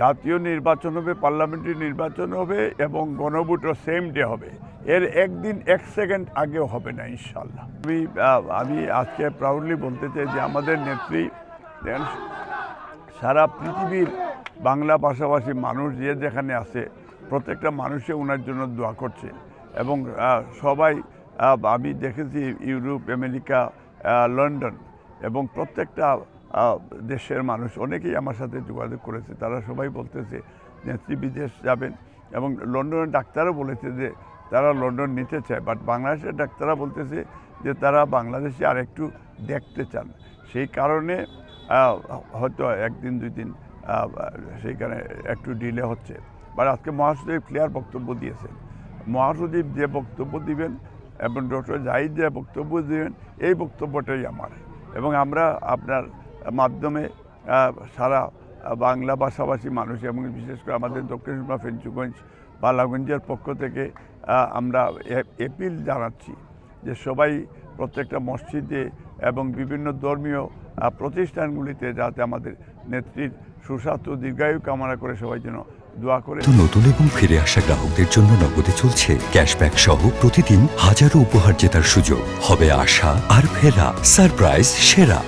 জাতীয় নির্বাচন হবে, পার্লামেন্টারি নির্বাচন হবে এবং গণভোটও সেম ডে হবে। এর একদিন, এক সেকেন্ড আগেও হবে না ইনশাল্লাহ আমি আমি আজকে প্রাউডলি বলতে চাই যে আমাদের নেত্রী সারা পৃথিবীর বাংলা ভাষাভাষী মানুষ যে যেখানে আছে, প্রত্যেকটা মানুষে ওনার জন্য দোয়া করছে। এবং সবাই আমি দেখেছি ইউরোপ, আমেরিকা লন্ডন এবং প্রত্যেকটা দেশের মানুষ অনেকেই আমার সাথে যোগাযোগ করেছে। তারা সবাই বলতেছে, নেত্রী বিদেশ যাবেন। এবং লন্ডনের ডাক্তারও বলেছে যে, তারা লন্ডন নিতে চায়। বাট বাংলাদেশের ডাক্তাররা বলতেছে যে, তারা বাংলাদেশে আর একটু দেখতে চান। সেই কারণে হয়তো একদিন, দুই দিন সেইখানে একটু ডিলে হচ্ছে। বাট আজকে মহাসচিব ক্লিয়ার বক্তব্য দিয়েছেন। মহাসচিব যে বক্তব্য দিবেন এবং ডক্টর জাহিদ যে বক্তব্য দিবেন, এই বক্তব্যটাই আমার। এবং আমরা আপনার মাধ্যমে সারা বাংলা ভাষাভাষী মানুষ এবং বিশেষ করে আমাদের দক্ষিণ সুরমা ফেঞ্চুগঞ্জ, বালাগঞ্জের পক্ষ থেকে আমরা এপিল জানাচ্ছি যে সবাই প্রত্যেকটা মসজিদে এবং বিভিন্ন ধর্মীয় প্রতিষ্ঠানগুলিতে যাতে আমাদের নেত্রীর সুস্বাস্থ্য দীর্ঘায়ু কামনা করে সবাই যেন দোয়া করে। নতুন এবং ফিরে আসা গ্রাহকদের জন্য নগদে চলছে ক্যাশব্যাক সহ প্রতিদিন হাজারো উপহার জেতার সুযোগ। হবে আশা আর ফেরা সারপ্রাইজ সেরা।